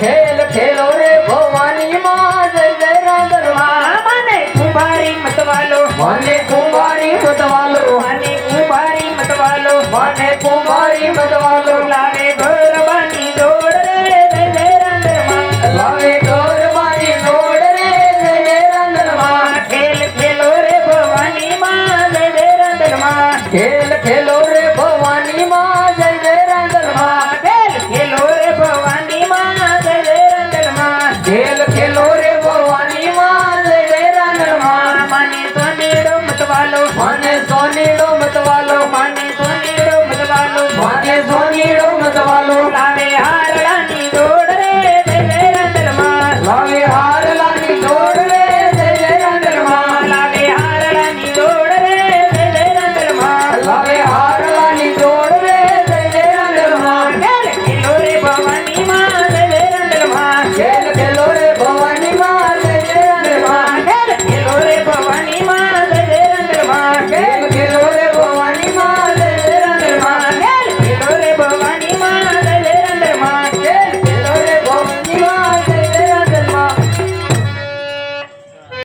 ખેલ ખેલો રે ભવાની માં જય જય રામ દરબાર મને કુંભારી મતવાલો. મને કુંભારી મતવાલો. મને કુંભારી મતવાલો. મને કુંભારી મતવાલો. લાવે ગરબાની દોડ રે લાવે ગરબાની દોડ રે જય ખેલ ખેલો રે ભવાની માં જય જય રામ ખેલ ખેલો ખેલ ખેલો રે ભવાની માં રે રાનમાં માની તને રમતવાલો